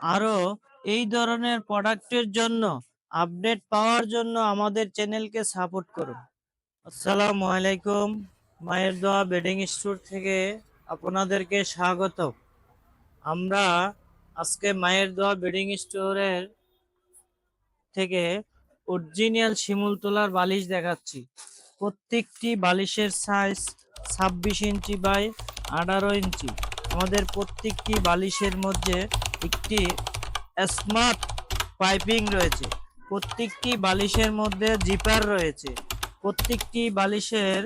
আরও এই ধরনের প্রোডাক্টের জন্য আপডেট পাওয়ার জন্য আমাদের চ্যানেলকে সাপোর্ট করুন। আসসালামু আলাইকুম। মায়ের দোয়া বেডিং স্টোর থেকে আপনাদেরকে স্বাগত আমরা আজকে মায়ের দোয়া বেডিং স্টোরের থেকে অরিজিনাল শিমুল তোলার বালিশ দেখাচ্ছি। প্রত্যেকটি বালিশের সাইজ ছাব্বিশ ইঞ্চি বাই আঠারো ইঞ্চি। আমাদের প্রত্যেকটি বালিশের মধ্যে একটি স্মার্ট পাইপিং রয়েছে। প্রত্যেকটি বালিশের মধ্যে জিপার রয়েছে। প্রত্যেকটি বালিশের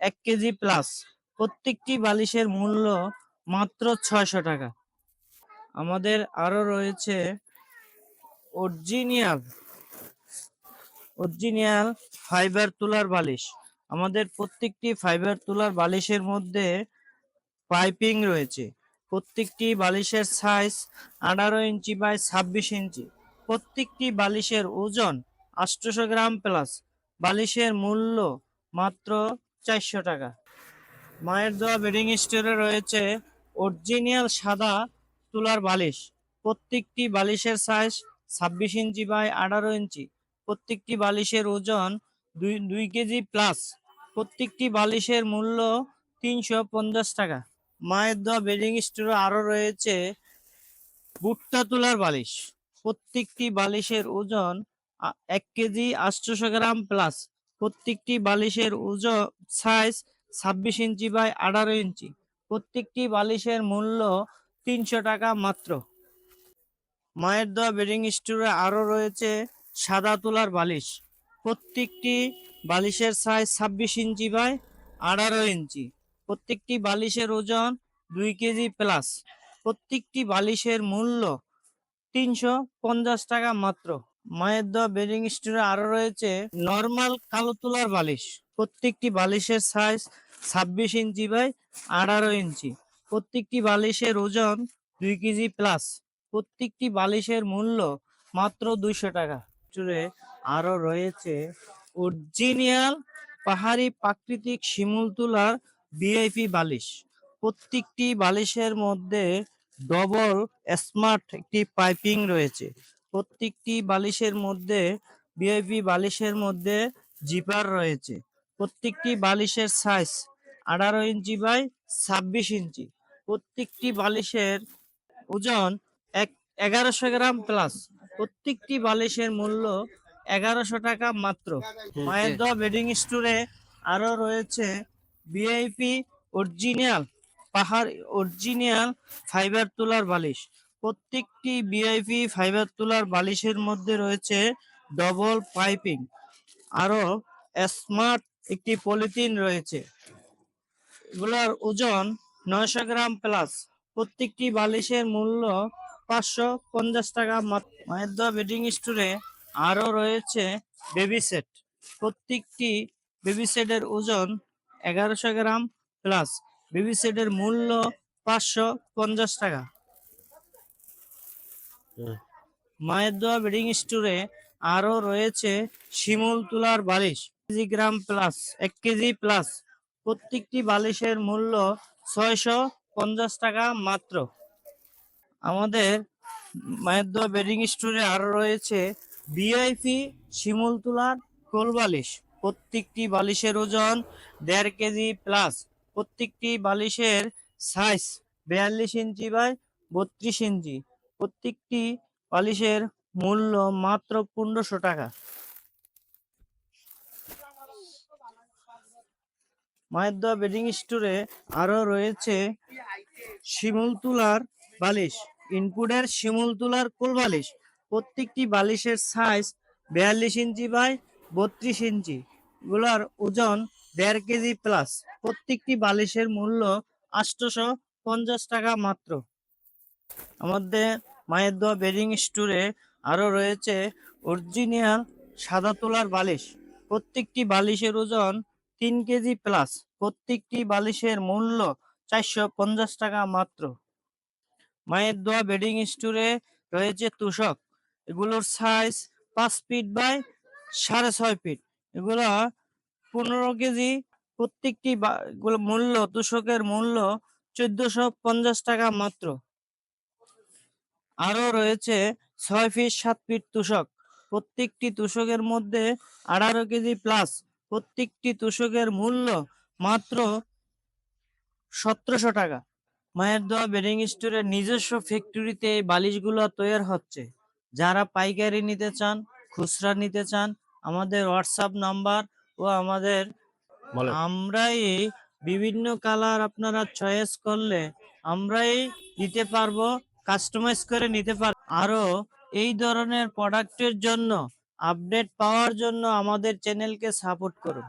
এক কেজি প্লাস প্রত্যেকটি বালিশের মূল্য মাত্র ছয়শো টাকা। আমাদের আরও রয়েছে অরিজিনাল অরিজিনাল ফাইবার তুলার বালিশ। আমাদের প্রত্যেকটি ফাইবার তুলার বালিশের মধ্যে পাইপিং রয়েছে। প্রত্যেকটি বালিশের সাইজ আঠারো ইঞ্চি বাই ছাব্বিশ ইঞ্চি। প্রত্যেকটি বালিশের ওজন আটশোশো গ্রাম প্লাস বালিশের মূল্য মাত্র চারশো টাকা। মায়ের দোয়া বেডিং স্টোরে রয়েছে অরিজিনাল সাদা তুলার বালিশ। প্রত্যেকটি বালিশের সাইজ ছাব্বিশ ইঞ্চি বাই আঠারো ইঞ্চি। প্রত্যেকটি বালিশের ওজন দুই দুই কেজি প্লাস প্রত্যেকটি বালিশের মূল্য তিনশো পঞ্চাশ টাকা। মায়ের দোয়া বেডিং স্টোরে আরও রয়েছে ভুট্টা তুলার বালিশ। প্রত্যেকটি বালিশের ওজন এক কেজি আটশোশো গ্রাম প্লাস প্রত্যেকটি বালিশের ওজন সাইজ ছাব্বিশ ইঞ্চি বাই আঠারো ইঞ্চি। প্রত্যেকটি বালিশের মূল্য তিনশো টাকা মাত্র। মায়ের দোয়া বেডিং স্টোরে আরও রয়েছে সাদা তুলার বালিশ। প্রত্যেকটি বালিশের সাইজ ছাব্বিশ ইঞ্চি বাই আঠারো ইঞ্চি। প্রত্যেকটি বালিশের ওজন দুই কেজি প্লাস প্রত্যেকটি বালিশের মূল্য তিনশো পঞ্চাশ টাকা মাত্র। মায়ের দোয়া বেডিং স্টোরে আরও রয়েছে নর্মাল কালো তুলার বালিশ। প্রত্যেকটি বালিশের সাইজ ছাব্বিশ ইঞ্চি বাই আঠারো ইঞ্চি। প্রত্যেকটি বালিশের ওজন দুই কেজি প্লাস প্রত্যেকটি বালিশের মূল্য মাত্র দুইশো টাকা। স্টোরে আরও রয়েছে অরিজিনাল পাহাড়ি প্রাকৃতিক শিমুল তুলার ভিআইপি বালিশ। প্রত্যেকটি বালিশের মধ্যে ডবল স্মার্ট একটি পাইপিং রয়েছে। প্রত্যেকটি বালিশের মধ্যে ভিআইপি বালিশের মধ্যে জিপার রয়েছে। প্রত্যেকটি বালিশের সাইজ আঠারো ইঞ্চি বাই ছাব্বিশ ইঞ্চি। প্রত্যেকটি বালিশের ওজন এক এগারোশো গ্রাম প্লাস। প্রত্যেকটি বালিশের মূল্য এগারোশো টাকা মাত্র। মায়ের দোয়া বেডিং স্টোরে আরও রয়েছে ভিআইপি অরিজিনাল পাহাড় অরিজিনাল ফাইবার তুলার বালিশ। প্রত্যেকটি ভিআইপি ফাইবার তুলার বালিশের মধ্যে রয়েছে ডবল পাইপিং আরও স্মার্ট একটি পলিথিন রয়েছে। এগুলোর ওজন নয়শো গ্রাম প্লাস প্রত্যেকটি বালিশের মূল্য পাঁচশো পঞ্চাশ টাকা। মায়ের বেডিং স্টোরে আরও রয়েছে বেবি সেট প্রত্যেকটি বেবি সেটের ওজন এগারোশো গ্রাম প্লাস বেবি সেটের মূল্য পাঁচশো পঞ্চাশ টাকা। মায়ের দোয়া বেডিং স্টোরে আরও রয়েছে শিমুল তুলার বালিশ। কেজি গ্রাম প্লাস এক কেজি প্লাস প্রত্যেকটি বালিশের মূল্য ছয়শো পঞ্চাশ টাকা মাত্র। আমাদের মায়ের দোয়া বেডিং স্টোরে আরও রয়েছে ভিআইপি শিমুল তুলার কোল বালিশ। প্রত্যেকটি বালিশের ওজন দেড় কেজি প্লাস প্রত্যেকটি বালিশের সাইজ বিয়াল্লিশ ইঞ্চি বাই বত্রিশ ইঞ্চি। প্রত্যেকটি বালিশের মূল্য মাত্র পনেরোশো টাকা। মায়ের বেডিং স্টোরে আরও রয়েছে শিমুল তুলার বালিশ, ইনপুটের শিমুল তুলার কোল বালিশ। প্রত্যেকটি বালিশের সাইজ বিয়াল্লিশ ইঞ্চি বাই বত্রিশ ইঞ্চি। এগুলার ওজন দেড় কেজি প্লাস প্রত্যেকটি বালিশের মূল্য আটশোশো পঞ্চাশ টাকা মাত্র। আমাদের মায়ের দোয়া বেডিং স্টোরে আরও রয়েছে অরিজিনাল সাদা তোলার বালিশ। প্রত্যেকটি বালিশের ওজন তিন কেজি প্লাস প্রত্যেকটি বালিশের মূল্য চারশো পঞ্চাশ টাকা মাত্র। মায়ের দোয়া বেডিং স্টোরে রয়েছে তুষক। এগুলোর সাইজ পাঁচ ফিট বাই সাড়ে ছয় ফিট এগুলো পনেরো কেজি প্রত্যেকটি মূল্য তুষকের মূল্য চোদ্দশো পঞ্চাশ টাকা মাত্র। আরও রয়েছে ছয় ফিট সাত ফিট তুষক। প্রত্যেকটি তুষকের মধ্যে আঠারো কেজি প্লাস প্রত্যেকটি তুষকের মূল্য মাত্র সতেরোশো টাকা। মায়ের দোয়া বেডিং স্টোরের নিজস্ব ফ্যাক্টরিতে এই বালিশগুলো তৈরি হচ্ছে। যারা পাইকারি নিতে চান, খুচরা নিতে চান আমাদের হোয়াটসঅ্যাপ নাম্বার ও আমাদের আমরাই বিভিন্ন কালার আপনারা চয়েস করলে আমরাই দিতে পারব কাস্টমাইজ করে নিতে পারব। আরও এই ধরনের প্রোডাক্টের জন্য আপডেট পাওয়ার জন্য আমাদের চ্যানেলকে সাপোর্ট করুন।